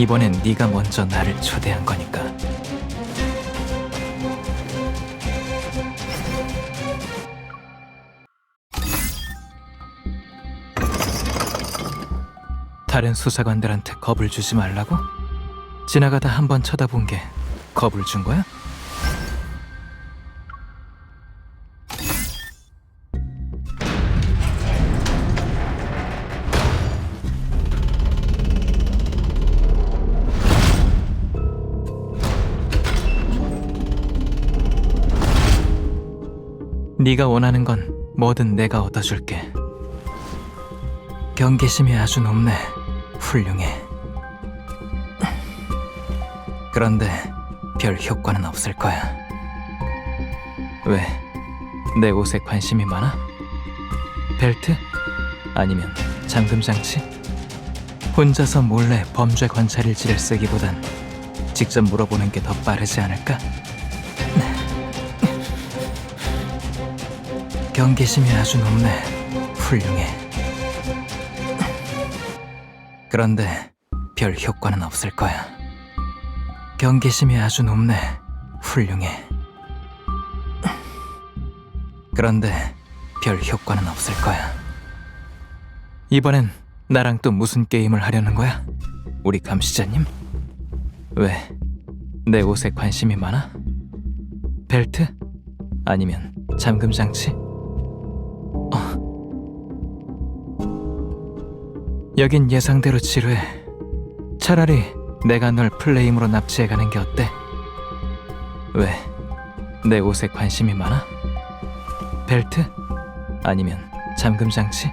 이번엔 네가 먼저 나를 초대한 거니까. 다른 수사관들한테 겁을 주지 말라고? 지나가다 한 번 쳐다본 게 겁을 준 거야? 네가 원하는 건 뭐든 내가 얻어줄게. 경계심이 아주 높네. 훌륭해. 그런데 별 효과는 없을 거야. 왜? 내 옷에 관심이 많아? 벨트? 아니면 잠금 장치? 혼자서 몰래 범죄 관찰 일지를 쓰기보단 직접 물어보는 게 더 빠르지 않을까? 경계심이 아주 높네. 훌륭해. 그런데 별 효과는 없을 거야. 경계심이 아주 높네. 훌륭해. 그런데 별 효과는 없을 거야. 이번엔 나랑 또 무슨 게임을 하려는 거야? 우리 감시자님? 왜? 내 옷에 관심이 많아? 벨트? 아니면 잠금 장치? 여긴 예상대로 지루해. 차라리 내가 널 플레임으로 납치해가는 게 어때? 왜? 내 옷에 관심이 많아? 벨트? 아니면 잠금 장치?